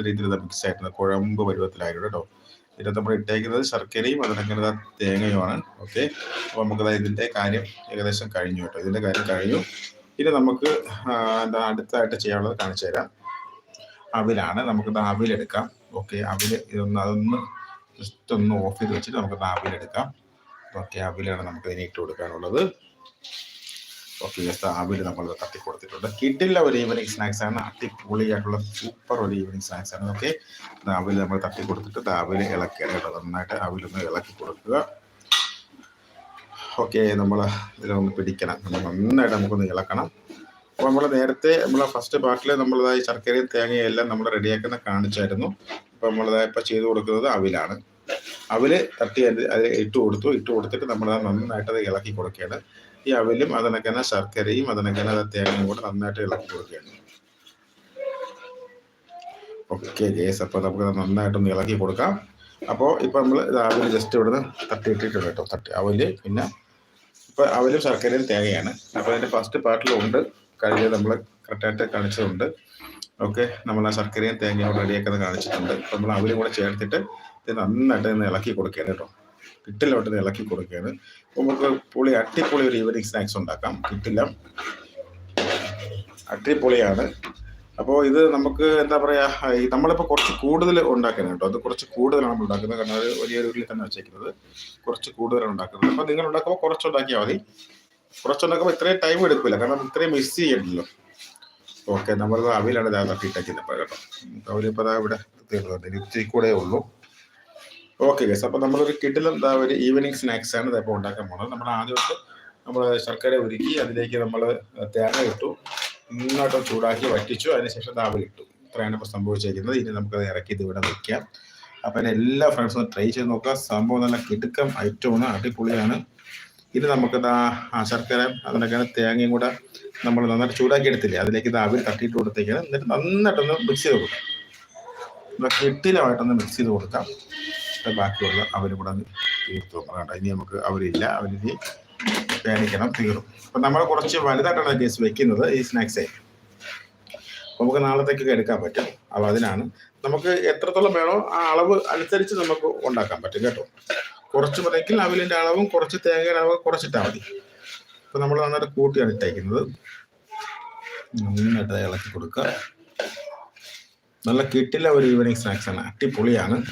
നല്ല രീതിയിൽ ഇത് മിക്സ് ആയിട്ടുണ്ട്. കുഴമ്പ് പരുവത്തിലായിട്ടുണ്ട് കേട്ടോ ഇതിനകത്ത് നമ്മൾ ഇട്ടേക്കുന്നത് ശർക്കരയും അതിനങ്ങനെ തേങ്ങയുമാണ്. ഓക്കെ അപ്പോൾ നമുക്ക് ഇതിന്റെ കാര്യം ഏകദേശം കഴിഞ്ഞു കേട്ടോ ഇതിന്റെ കാര്യം കഴിഞ്ഞു. ഇനി നമുക്ക് എന്താ അടുത്തായിട്ട് ചെയ്യാനുള്ളത് കാണിച്ചു തരാം. അവിലാണ് നമുക്ക് അവിലെടുക്കാം ഓക്കെ അവിൽ ഇതൊന്ന് അതൊന്ന് ജസ്റ്റ് ഒന്ന് ഓഫ് ചെയ്ത് വെച്ചിട്ട് നമുക്ക് അവിലെടുക്കാം ഓക്കെ അവിലാണ് നമുക്ക് ഇതിനെ ഇട്ട് കൊടുക്കാനുള്ളത്. ഓക്കെ ജസ്റ്റ് അവിൽ നമ്മൾ തട്ടി കൊടുത്തിട്ടുണ്ട്. കിട്ടില്ല ഒരു ഈവനിങ് സ്നാക്സ് ആണ്. അടിപൊളിയായിട്ടുള്ള സൂപ്പർ ഒരു ഈവനിങ് സ്നാക്സ് ആണ്. ഓക്കെ അവിൽ നമ്മൾ തട്ടി കൊടുത്തിട്ട് അവിൽ ഇളക്കുക കേട്ടോ നന്നായിട്ട് അവിലൊന്ന് ഇളക്കി കൊടുക്കുക. ഓക്കെ നമ്മൾ ഇതിലൊന്ന് പിടിക്കണം. നന്നായിട്ട് നമുക്കൊന്ന് ഇളക്കണം. അപ്പോൾ നമ്മൾ നേരത്തെ നമ്മൾ ഫസ്റ്റ് പാർട്ടിൽ നമ്മളതായി ശർക്കരയും തേങ്ങയും എല്ലാം നമ്മൾ റെഡിയാക്കുന്ന കാണിച്ചായിരുന്നു. അപ്പോൾ നമ്മളതായി ഇപ്പോൾ ചെയ്ത് കൊടുക്കുന്നത് അവിലാണ്. അവിൽ തട്ടി അത് അതിൽ ഇട്ട് കൊടുത്തു. ഇട്ട് കൊടുത്തിട്ട് നമ്മൾ നന്നായിട്ട് അത് ഇളക്കി കൊടുക്കുകയാണ്. ഈ അവിലും അതിനൊക്കെ ശർക്കരയും അതിനൊക്കെ തേങ്ങയും കൂടെ നന്നായിട്ട് ഇളക്കി കൊടുക്കുകയാണ്. ഓക്കെ കേസ് അപ്പോൾ നമുക്ക് നന്നായിട്ടൊന്ന് ഇളക്കി കൊടുക്കാം. അപ്പോൾ ഇപ്പോൾ നമ്മൾ രാവിലെ ജസ്റ്റ് ഇവിടുന്ന് തട്ടിയിട്ടിട്ടുണ്ട് കേട്ടോ തട്ടി അവൽ പിന്നെ ഇപ്പോൾ അവലും ശർക്കരയും തേങ്ങയാണ്. അപ്പോൾ അതിന്റെ ഫസ്റ്റ് പാർട്ടിലുണ്ട് കഴിഞ്ഞ നമ്മൾ കറക്റ്റായിട്ട് കാണിച്ചതുണ്ട്. ഓക്കെ നമ്മൾ ആ ശർക്കരയും തേങ്ങയും റെഡിയാക്കുന്നത് കാണിച്ചിട്ടുണ്ട്. അപ്പോൾ നമ്മൾ അവലും കൂടെ ചേർത്തിട്ട് ഇത് നന്നായിട്ട് ഇളക്കി കൊടുക്കുകയാണ് കേട്ടോ. കിട്ടിലോട്ട് ഇളക്കി കൊടുക്കുകയാണ്. അപ്പോൾ നമുക്ക് പുളി അട്ടിപ്പൊളി ഒരു ഈവനിങ് സ്നാക്സ് ഉണ്ടാക്കാം. കിട്ടില്ല. അട്ടിപ്പൊളിയാണ് അപ്പോൾ ഇത് നമുക്ക് എന്താ പറയുക നമ്മളിപ്പോൾ കുറച്ച് കൂടുതൽ ഉണ്ടാക്കുന്നത് കേട്ടോ. അത് കുറച്ച് കൂടുതലാണ് നമ്മൾ ഉണ്ടാക്കുന്നത്. കാരണം അത് വലിയൊരു ഉള്ളിൽ തന്നെ വെച്ചേക്കുന്നത്. കുറച്ച് കൂടുതലാണ് ഉണ്ടാക്കുന്നത്. അപ്പോൾ നിങ്ങൾ ഉണ്ടാക്കുമ്പോൾ കുറച്ച് ഉണ്ടാക്കിയാൽ മതി. കുറച്ച് ഉണ്ടാക്കുമ്പോൾ ഇത്രയും ടൈം എടുക്കില്ല കാരണം ഇത്രയും മിസ് ചെയ്യണ്ടല്ലോ. ഓക്കെ നമ്മൾ അവിലാണ് ഇതാ തട്ടിയിട്ടേക്കുന്നത്. കേട്ടോ. അവരിപ്പോൾ ഇവിടെ തീർന്നു ഇത്തിരി കൂടെ ഉള്ളൂ. ഓക്കെ ഗസ് അപ്പോൾ നമ്മളൊരു കിഡിലും എന്താ ഒരു ഈവനിങ് സ്നാക്സ് ആണ് ഇതിപ്പോൾ ഉണ്ടാക്കാൻ പോകുന്നത് നമ്മൾ ആദ്യമൊക്കെ നമ്മൾ ശർക്കര ഉരുക്കി അതിലേക്ക് നമ്മൾ തേങ്ങ ഇട്ടു. നന്നായിട്ട് ചൂടാക്കി വറ്റിച്ചു. അതിനുശേഷം താവലിട്ടു ഇത്രയാണ് ഇപ്പോൾ സംഭവിച്ചിരിക്കുന്നത് ഇനി നമുക്കത് ഇറക്കി ഇത് ഇവിടെ വെക്കാം. അപ്പം എല്ലാ ഫ്രണ്ട്സും ട്രൈ ചെയ്ത് നോക്കുക. സംഭവം നല്ല കിടുക്കം ഐറ്റമാണ് അടിപൊളിയാണ്. ഇനി നമുക്ക് ആ ശർക്കര അതിനൊക്കെ തേങ്ങയും കൂടെ നമ്മൾ നന്നായിട്ട് ചൂടാക്കി എടുത്തില്ലേ? അതിലേക്ക് ഇത് തട്ടിയിട്ട് കൊടുത്തേക്കാണ്. എന്നിട്ട് നന്നായിട്ടൊന്ന് മിക്സ് ചെയ്ത് കൊടുക്കാം. കിട്ടിലായിട്ടൊന്ന് മിക്സ് ചെയ്ത് കൊടുക്കാം. ബാക്കിയുള്ള അവരും കൂടെ അങ്ങ് അതുകൊണ്ട് ഇനി നമുക്ക് അവരില്ല. അവരിനി പേടിക്കണം തീരും. അപ്പം നമ്മൾ കുറച്ച് വലുതായിട്ടുള്ള കേസ് വെക്കുന്നത് ഈ സ്നാക്സേ നമുക്ക് നാളത്തേക്കൊക്കെ എടുക്കാൻ പറ്റും. അപ്പോൾ അതിനാണ് നമുക്ക് എത്രത്തോളം വേണോ ആ അളവ് അനുസരിച്ച് നമുക്ക് ഉണ്ടാക്കാൻ പറ്റും കേട്ടോ. കുറച്ച് മതിയെങ്കിൽ അവിലിന്റെ അളവും കുറച്ച് തേങ്ങയുടെ അളവും കുറച്ചിട്ടാൽ മതി. അപ്പോൾ നമ്മൾ നന്നായിട്ട് കൂട്ടിയാണ് ഇട്ടേക്കുന്നത്. നന്നായിട്ട് ഇളക്കി കൊടുക്കുക. നല്ല കിട്ടില്ല ഒരു ഈവനിങ് സ്നാക്സ് ആണ്. അടിപൊളിയാണ്.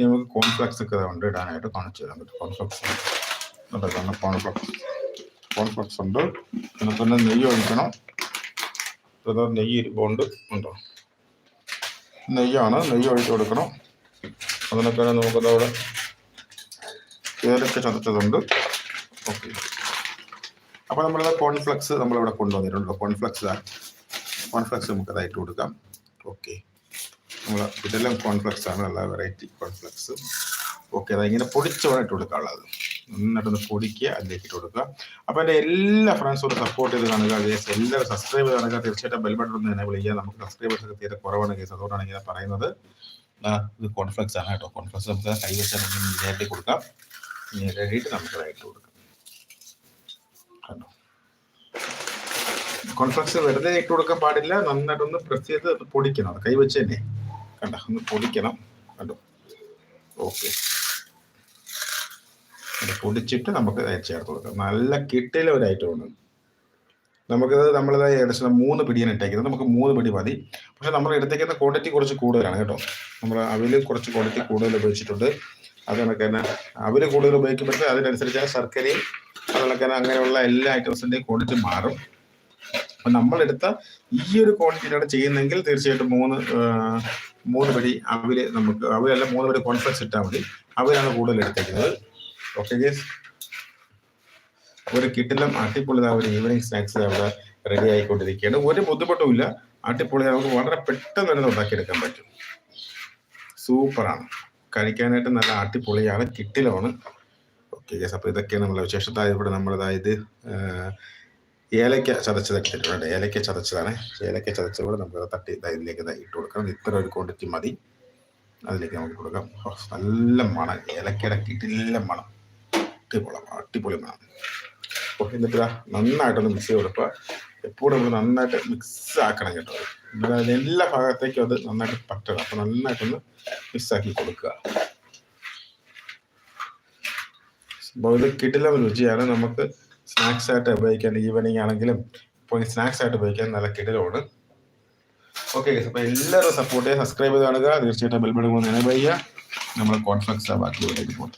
ഇനി നമുക്ക് കോൺഫ്ലക്സ് ഒക്കെ ഉണ്ട് ഇടാനായിട്ട് കാണിച്ചു തരാൻ പറ്റും. കോൺഫ്ലക്സ് ഉണ്ടാക്കണം കോൺഫ്ലക്സ് കോൺഫ്ലക്സ് ഉണ്ട്. പിന്നെ തന്നെ നെയ്യ് ഒഴിക്കണം. ഇത് നെയ്യ് ഇരിപ്പുണ്ട്. ഉണ്ടോ നെയ്യാണ്. നെയ്യ് ഒഴിച്ച് കൊടുക്കണം. അതിനൊക്കെ നമുക്കത് അവിടെ ഏലക്ക ചതച്ചതുണ്ട്. ഓക്കെ. അപ്പോൾ നമ്മളിത് കോൺഫ്ലക്സ് നമ്മളിവിടെ കൊണ്ടുവന്നിട്ടുണ്ട്. കോൺഫ്ലക്സ് കോൺഫ്ലക്സ് നമുക്കതായിട്ട് കൊടുക്കാം. ഓക്കെ. നമ്മൾ ഇതെല്ലാം കോൺഫ്ലക്സ് ആണ് അല്ല വെറൈറ്റി കോൺഫ്ലക്സ് ഓക്കെ അത് ഇങ്ങനെ പൊടിച്ചോണിട്ട് കൊടുക്കാനുള്ളത് നന്നായിട്ടൊന്ന് പൊടിക്കുക അതിലേക്ക് ഇട്ട് കൊടുക്കുക. അപ്പോൾ എന്റെ എല്ലാ ഫ്രണ്ട്സും സപ്പോർട്ട് ചെയ്ത് കാണുക. കേസ് എല്ലാവരും സബ്സ്ക്രൈബ് ചെയ്ത് കാണുക. തീർച്ചയായിട്ടും ബെൽ ബട്ടൺ ഒന്ന് എനേബിൾ ചെയ്യുക. നമുക്ക് സബ്സ്ക്രൈബേഴ്സ് ഒക്കെ തീരെ കുറവാണ് കേസ് അതുകൊണ്ടാണ് ഇങ്ങനെ പറയുന്നത്. ഇത് കോൺഫ്ലക്സ് ആണ് കേട്ടോ. കോൺഫ്ലക്സ് നമുക്ക് കൈ വെച്ചാൽ നേരിട്ട് കൊടുക്കാം. നേരിട്ട് നമുക്ക് ഇട്ട് കൊടുക്കാം. കണ്ടോ? കോൺഫ്ലക്സ് വെറുതെ ഇട്ട് കൊടുക്കാൻ പാടില്ല. നന്നായിട്ടൊന്ന് പ്രസ് ചെയ്ത് പൊടിക്കണം. കൈ വെച്ച് തന്നെ. കണ്ട ഒന്ന് പൊടിക്കണം കണ്ടോ? ഓക്കെ. അത് പൊടിച്ചിട്ട് നമുക്ക് ചേർത്ത് കൊടുക്കാം. നല്ല കിട്ടിയില ഒരു ഐറ്റമാണ് നമുക്കിത് നമ്മളിത് ഏകദേശം മൂന്ന് പിടിയാണ് ഇട്ടേക്കുന്നത്. നമുക്ക് മൂന്ന് പിടി മതി. പക്ഷെ നമ്മൾ എടുത്തേക്കുന്ന ക്വാണ്ടിറ്റി കുറച്ച് കൂടുതലാണ് കേട്ടോ. നമ്മൾ അവിൽ കുറച്ച് ക്വാണ്ടിറ്റി കൂടുതൽ ഉപയോഗിച്ചിട്ടുണ്ട്. അത് കണക്ക് തന്നെ അവിൽ കൂടുതൽ ഉപയോഗിക്കുമ്പോഴത്തേക്ക് അതിനനുസരിച്ച് ശർക്കരയും അതുകണക്ക് തന്നെ അങ്ങനെയുള്ള എല്ലാ ഐറ്റംസിന്റെയും ക്വാണ്ടിറ്റി മാറും. അപ്പം നമ്മളെടുത്ത ഈ ഒരു ക്വാളിറ്റിയിലാണ് ചെയ്യുന്നെങ്കിൽ തീർച്ചയായിട്ടും മൂന്ന് മൂന്ന് വഴി അവർ നമുക്ക് അവരല്ല മൂന്ന് വഴി കോൺഫറൻസ് ഇട്ടാൽ മതി. അവരാണ് കൂടുതൽ എടുത്തേക്കുന്നത്. ഓക്കെ ഗേസ് ഒരു കിട്ടിലും അട്ടിപ്പൊളി ഒരു ഈവനിങ് സ്നാക്സ് അവിടെ റെഡി ആയിക്കൊണ്ടിരിക്കുകയാണ്. ഒരു ബുദ്ധിമുട്ടും ഇല്ല. അട്ടിപ്പൊളി നമുക്ക് വളരെ പെട്ടെന്ന് തന്നെ ഉണ്ടാക്കിയെടുക്കാൻ പറ്റും. സൂപ്പറാണ് കഴിക്കാനായിട്ട് നല്ല അടിപൊളിയാണ് കിട്ടിലാണ് ഓക്കെ ഗേസ് അപ്പോൾ ഇതൊക്കെയാണ് നമ്മളെ വിശേഷത്തായ ഇവിടെ നമ്മളതായത് ഏലക്ക ചതച്ചതൊക്കെ വേണ്ട ഏലക്ക ചതച്ചതാണ്. ഏലയ്ക്ക ചതച്ചത് കൂടെ നമുക്ക് തട്ടി ഇതിലേക്ക് ഇട്ട് കൊടുക്കണം. ഇത്ര ഒരു ക്വാണ്ടിറ്റി മതി. അതിലേക്ക് നമുക്ക് കൊടുക്കാം. നല്ല മണം. ഏലക്കയുടെ കിട്ടില്ല മണം. അടിപൊളി അടിപൊളി മണം. എന്നിട്ട് നന്നായിട്ടൊന്ന് മിക്സ് ചെയ്ത് കൊടുക്കുക. എപ്പോഴും നമ്മൾ നന്നായിട്ട് മിക്സ് ആക്കണം കേട്ടോ. അതായത് എല്ലാ ഭാഗത്തേക്കും അത് നന്നായിട്ട് പറ്റണം. അപ്പൊ നന്നായിട്ടൊന്ന് മിക്സ് ആക്കി കൊടുക്കുക. സംഭവം ഇത് കിട്ടില്ല രുചിയാണ്. നമുക്ക് സ്നാക്സ് ആയിട്ട് ഉപയോഗിക്കാൻ ഈവനിങ് ആണെങ്കിലും ഇപ്പോൾ സ്നാക്സ് ആയിട്ട് ഉപയോഗിക്കാൻ നല്ല കിടലാണ് ഓക്കെ അപ്പോൾ എല്ലാവരും സപ്പോർട്ട് ചെയ്യുക സബ്സ്ക്രൈബ് ചെയ്ത് കാണുക. തീർച്ചയായിട്ടും ബെൽ ബട്ടൺ ഒന്ന് എനേബിൾ ചെയ്യുക. നമ്മൾ കോൺഫ്ലക്സ് ബാക്കി പോകും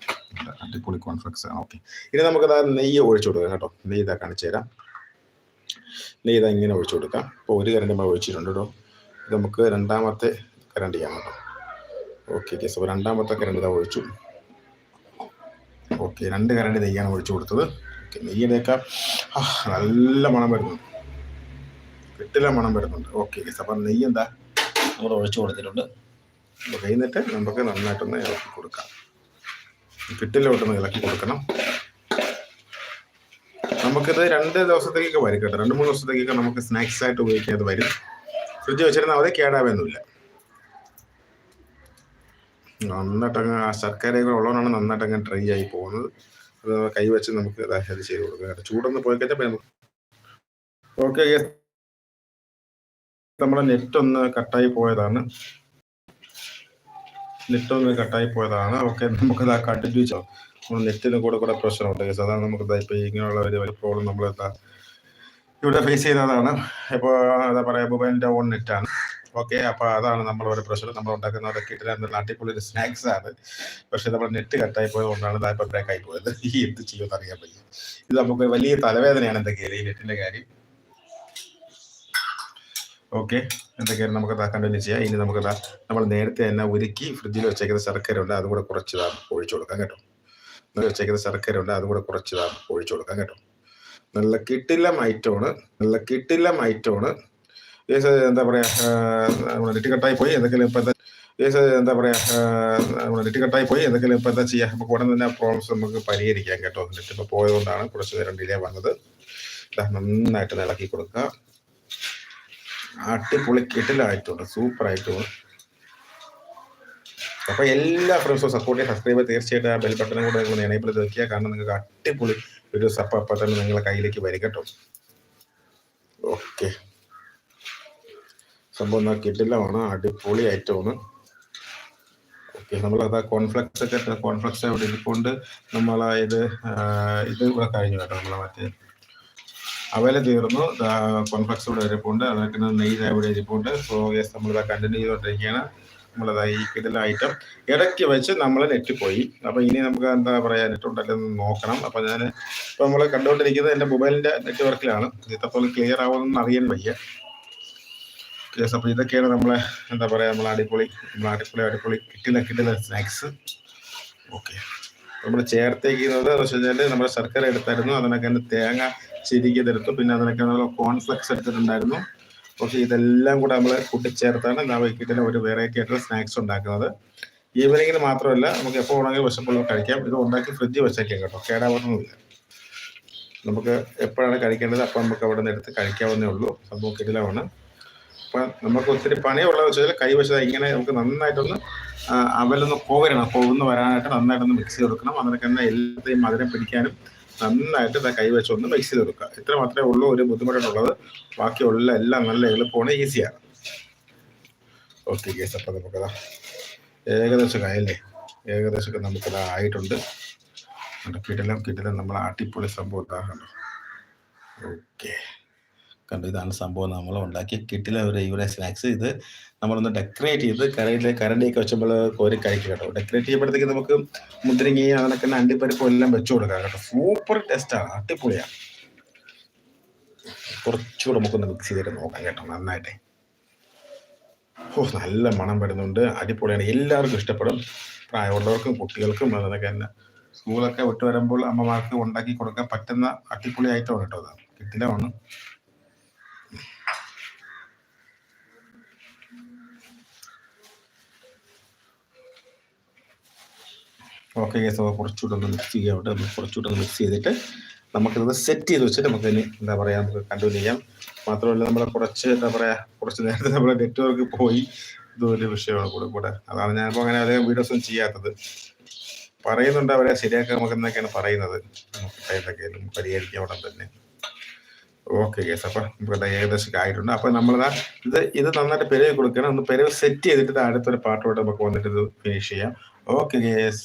അടിപൊളി കോൺഫ്ലക്സ് ആണ്. ഓക്കെ ഇനി നമുക്ക് അതായത് നെയ്യ് ഒഴിച്ചു കൊടുക്കാം കേട്ടോ. നെയ്യ് ഇതാ കാണിച്ചു തരാം. നെയ്യ് ഇതാ ഇങ്ങനെ ഒഴിച്ചു കൊടുക്കാം. ഇപ്പോൾ ഒരു കരണ്ട് നമ്മൾ ഒഴിച്ചിട്ടുണ്ട് കേട്ടോ. ഇത് നമുക്ക് രണ്ടാമത്തെ കരണ്ട് ചെയ്യാം കേട്ടോ. ഓക്കെ ഓക്കെ അപ്പോൾ രണ്ടാമത്തെ കരണ്ട് ഇതാ ഒഴിച്ചു. ഓക്കെ രണ്ട് കരണ്ട് നെയ്യാണ് ഒഴിച്ചു കൊടുത്തത്. ആ, നല്ല മണം വരുന്നുണ്ട്. കിട്ടില്ല മണം വരുന്നുണ്ട്. ഓക്കെ അപ്പം നെയ്യ് എന്താ? നമ്മൾ ഒഴിച്ചു കൊടുത്തിട്ടുണ്ട്. കഴിഞ്ഞിട്ട് നമുക്ക് നന്നായിട്ടൊന്ന് ഇളക്കി കൊടുക്കാം. കിട്ടില്ല വിട്ടൊന്ന് ഇളക്കി കൊടുക്കണം. നമുക്കിത് രണ്ട് ദിവസത്തേക്കൊക്കെ വരും കേട്ടോ. രണ്ട് മൂന്ന് ദിവസത്തേക്കൊക്കെ നമുക്ക് സ്നാക്സ് ആയിട്ട് ഉപയോഗിക്കാൻ അത് വരും. ഫ്രിഡ്ജ് വെച്ചിരുന്നാൽ അവരെ കേടാവൊന്നുമില്ല. നന്നായിട്ടങ്ങ് ആ ശർക്കരയൊക്കെ ഉള്ളതുകൊണ്ടാണ് നന്നായിട്ടങ്ങ് ഡ്രൈ ആയി പോകുന്നത്. അത് കൈ വെച്ച് നമുക്ക് അത് ചെയ്ത് കൊടുക്കാം. ചൂടൊന്ന് പോയി കഴിഞ്ഞാൽ ഓക്കെ നമ്മുടെ നെറ്റ് ഒന്ന് കട്ടായി പോയതാണ്. നെറ്റ് ഒന്ന് കട്ടായി പോയതാണ്. ഓക്കെ നമുക്കത് കണ്ടിന്യൂ ചെയ്യാം. നമ്മൾ നെറ്റിന് കൂടെ കൂടെ പ്രശ്നമുണ്ട് കേസ് അതാണ് നമുക്ക് ഇപ്പോൾ ഇങ്ങനെയുള്ള ഒരു വലിയ പ്രോബ്ലം നമ്മൾ ഇവിടെ ഫേസ് ചെയ്തതാണ് ഇപ്പോൾ എന്താ പറയുക മൊബൈലിന്റെ ഓൺ നെറ്റാണ് ഓക്കെ അപ്പോൾ അതാണ് നമ്മൾ ഒരു പ്രശ്നം. നമ്മൾ ഉണ്ടാക്കുന്ന ഒരു കിട്ടുന്ന അടിപൊളി ഒരു സ്നാക്സ് ആണ്. പക്ഷെ നമ്മൾ നെറ്റ് കട്ടായി പോയത് കൊണ്ടാണ് ഇതായപ്പോൾ ബ്രേക്ക് ആയി പോയത്. ഈ എന്ത് ചെയ്യുമെന്ന് അറിയാൻ പറ്റും ഇത് നമുക്ക് വലിയ തലവേദനയാണ് എന്തൊക്കെയാണ് ഈ നെറ്റിന്റെ കാര്യം. ഓക്കെ എന്തൊക്കെയാണ് നമുക്ക് കണ്ടിന്യൂ ചെയ്യാം. ഇനി നമുക്ക് നമ്മൾ നേരത്തെ തന്നെ ഉരുക്കി ഫ്രിഡ്ജിൽ വെച്ചേക്കുന്ന ശർക്കര ഉണ്ട് അതും കൂടെ കുറച്ച് ഒഴിച്ചു കൊടുക്കാം കേട്ടോ. നമ്മൾ വെച്ചേക്കുന്ന ശർക്കര ഉണ്ട് അതും കൂടെ കുറച്ച് ഒഴിച്ചു കൊടുക്കാം കേട്ടോ. നല്ല കിട്ടില്ല മൈറ്റോണ് നല്ല കിട്ടില്ല മൈറ്റോണ് ഏസ് എന്താ പറയുക നമ്മുടെ നെറ്റിക്കട്ടായി പോയി. എന്തെങ്കിലും ഇപ്പം എന്താ ദേശീയ എന്താ പറയുക നമ്മുടെ നെറ്റിക്കട്ടായി പോയി. എന്തെങ്കിലും ഇപ്പം എന്താ ചെയ്യാം. നമുക്ക് ഉടൻ തന്നെ പ്രോബ്ലംസ് നമുക്ക് പരിഹരിക്കാം കേട്ടോ. നെറ്റ് ഇപ്പോൾ പോയതുകൊണ്ടാണ് കുറച്ച് നേരം ഡിലേ വന്നത്. നന്നായിട്ട് ഇളക്കി കൊടുക്കുക അടിപൊളി കിട്ടിലായിട്ടുണ്ട് സൂപ്പർ ആയിട്ടുണ്ട്. അപ്പൊ എല്ലാ ഫ്രണ്ട്സും സപ്പോർട്ട് ചെയ്യാൻ സബ്സ്ക്രൈബ് തീർച്ചയായിട്ടും ആ ബെൽ ബട്ടനും കൂടെ നിങ്ങൾ എനേബിൾ ചെയ്ത് വെക്കുക. കാരണം നിങ്ങൾക്ക് അടിപൊളി ഒരു സപ്പ അപ്പം തന്നെ നിങ്ങളെ കയ്യിലേക്ക് വരും കേട്ടോ. ഓക്കെ സംഭവം കിട്ടില്ലമാണ് അടിപൊളി ഐറ്റമാണ് ഓക്കെ നമ്മളത് കോൺഫ്ലക്സ് ഒക്കെ കോൺഫ്ലക്സ് അവിടെ ഇരിക്കൊണ്ട് നമ്മൾ ഇത് ഇവിടെ കഴിഞ്ഞു കേട്ടോ നമ്മളെ മറ്റേ അവല തീർന്നു. കോൺഫ്ലക്സ് ഇവിടെ ഇരിപ്പുണ്ട്. അതൊക്കെ നെയ്ത് അവിടെ ഇരിപ്പുണ്ട്. സോ ഗസ് നമ്മൾ ഇത് കണ്ടിന്യൂ ചെയ്തുകൊണ്ടിരിക്കുകയാണ് നമ്മളത് ഈ ഇതിലെ ഐറ്റം ഇടയ്ക്ക് വെച്ച് നമ്മൾ നെറ്റ് പോയി അപ്പൊ ഇനി നമുക്ക് എന്താ പറയാ നെറ്റ് ഉണ്ടല്ലോ എന്ന് നോക്കണം. അപ്പൊ ഞാൻ ഇപ്പൊ നമ്മൾ കണ്ടുകൊണ്ടിരിക്കുന്നത് എന്റെ മൊബൈലിന്റെ നെറ്റ്വർക്കിലാണ് ഇതപ്പോൾ ക്ലിയർ ആവുമെന്ന് അറിയാൻ വയ്യ. യെസ് ഇതൊക്കെയാണ് നമ്മളെ എന്താ പറയാ നമ്മളെ അടിപൊളി നമ്മളെ അടിപൊളി അടിപൊളി കിട്ടില്ല കിട്ടില്ല സ്നാക്സ് ഓക്കെ നമ്മൾ ചേർത്തേക്കുന്നത് എന്ന് വെച്ച് കഴിഞ്ഞാൽ നമ്മൾ ശർക്കര എടുത്തായിരുന്നു. അതിനൊക്കെ തന്നെ തേങ്ങ ചിരിക്കതെടുത്തു പിന്നെ അതിനൊക്കെ നമ്മൾ കോൺഫ്ലെക്സ് എടുത്തിട്ടുണ്ടായിരുന്നു. പക്ഷെ ഇതെല്ലാം കൂടെ നമ്മൾ കൂട്ടിച്ചേർത്താണ് നമ്മൾ കിട്ടുന്ന ഒരു വെറൈറ്റി ആയിട്ടുള്ള സ്നാക്സ് ഉണ്ടാക്കുന്നത്. ഈവനിങ്ങിന് മാത്രമല്ല നമുക്ക് എപ്പോൾ വേണമെങ്കിലും വിശപ്പുള്ള കഴിക്കാം. ഇത് ഉണ്ടാക്കി ഫ്രിഡ്ജിൽ വെച്ചേക്കാം കേട്ടോ. കേടാവുന്നില്ല നമുക്ക് എപ്പോഴാണ് കഴിക്കേണ്ടത് അപ്പം നമുക്ക് അവിടെ നിന്ന് എടുത്ത് കഴിക്കാവുന്നേ ഉള്ളൂ. സംഭവം കിടിലമാണ് അപ്പം നമുക്ക് ഒത്തിരി പണിയുള്ളത് വെച്ചാൽ കൈവശത ഇങ്ങനെ നമുക്ക് നന്നായിട്ടൊന്ന് അവലൊന്ന് പോകരണം. പോകുന്ന വരാനായിട്ട് നന്നായിട്ടൊന്ന് മിക്സ് ചെയ്ത് കൊടുക്കണം. അതിനൊക്കെ തന്നെ എല്ലാത്തെയും മധുരം പിടിക്കാനും നന്നായിട്ട് ഇതാ കൈവശമൊന്ന് മിക്സ് ചെയ്ത് കൊടുക്കുക. ഇത്ര മാത്രമേ ഉള്ളൂ ഒരു ബുദ്ധിമുട്ടുള്ളത് ബാക്കിയുള്ള എല്ലാം നല്ല എളുപ്പമാണ് ഈസിയാണ്. ഓക്കെ കേസ് അപ്പം നമുക്കതാ ഏകദേശം ആയല്ലേ? ഏകദേശമൊക്കെ നമുക്കത് ആയിട്ടുണ്ട്. കിടലം കിടലം നമ്മൾ അടിപൊളി സംഭവം ഉണ്ടാകണം ഓക്കെ കണ്ടു. ഇതാണ് സംഭവം. നമ്മൾ ഉണ്ടാക്കി കിട്ടില്ല ഒരു ഇവിടെ സ്നാക്സ് ഇത്. നമ്മളൊന്ന് ഡെക്കറേറ്റ് ചെയ്ത് കരയിൽ കരണ്ടിയൊക്കെ വെച്ചപ്പോൾ കോരി കഴിക്കുക കേട്ടോ. ഡെക്കറേറ്റ് ചെയ്യുമ്പോഴത്തേക്ക് നമുക്ക് മുദ്രങ്ങയും അതിനൊക്കെ അണ്ടിപ്പരിപ്പും എല്ലാം വെച്ചു കൊടുക്കാം കേട്ടോ. സൂപ്പർ ടേസ്റ്റാണ് അടിപൊളിയാണ് കുറച്ചുകൂടെ നമുക്കൊന്ന് മിക്സ് ചെയ്തിട്ട് നോക്കാം കേട്ടോ. നന്നായിട്ട്. ഓ നല്ല മണം വരുന്നുണ്ട്. അടിപൊളിയാണ്. എല്ലാവർക്കും ഇഷ്ടപ്പെടും. പ്രായമുള്ളവർക്കും കുട്ടികൾക്കും അതൊക്കെ തന്നെ. സ്കൂളൊക്കെ വിട്ടു വരുമ്പോൾ അമ്മമാർക്ക് ഉണ്ടാക്കി കൊടുക്കാൻ പറ്റുന്ന അടിപൊളി ഐറ്റമാണ് കേട്ടോ അത് കിട്ടിലാണ് ഓക്കെ അപ്പോൾ കുറച്ചുകൂടെ ഒന്ന് മിക്സ് ചെയ്യാം അവിടെ നമുക്ക് കുറച്ചുകൂടെ ഒന്ന് മിക്സ് ചെയ്തിട്ട് നമുക്കിത് സെറ്റ് ചെയ്ത് വെച്ചിട്ട് നമുക്ക് ഇനി എന്താ പറയുക നമുക്ക് കണ്ടിന്യൂ ചെയ്യാം. മാത്രമല്ല നമ്മൾ കുറച്ച് എന്താ പറയുക കുറച്ച് നേരത്തെ നമ്മുടെ നെറ്റ്വർക്ക് പോയി. ഇതൊരു വിഷയമാണ് കൂടെ കൂടെ. അതാണ് ഞാനിപ്പോൾ അങ്ങനെ അധികം വീഡിയോസ് ഒന്നും ചെയ്യാത്തത്. പറയുന്നുണ്ട് അവരെ ശരിയാക്കാൻ നമുക്ക് എന്നൊക്കെയാണ് പറയുന്നത്? നമുക്ക് ഇതൊക്കെ പരിഹരിക്കാം ഉടൻ തന്നെ. ഓക്കെ കേസ് അപ്പൊ നമുക്ക് ഏകദേശം ആയിട്ടുണ്ട്. അപ്പൊ നമ്മൾ ഇത് ഇത് നന്നായിട്ട് പെരവ് കൊടുക്കണം ഒന്ന് പെരവ് സെറ്റ് ചെയ്തിട്ട് അടുത്തൊരു പാട്ടോട്ട് നമുക്ക് വന്നിട്ട് ഇത് ഫിനിഷ് ചെയ്യാം. Okay case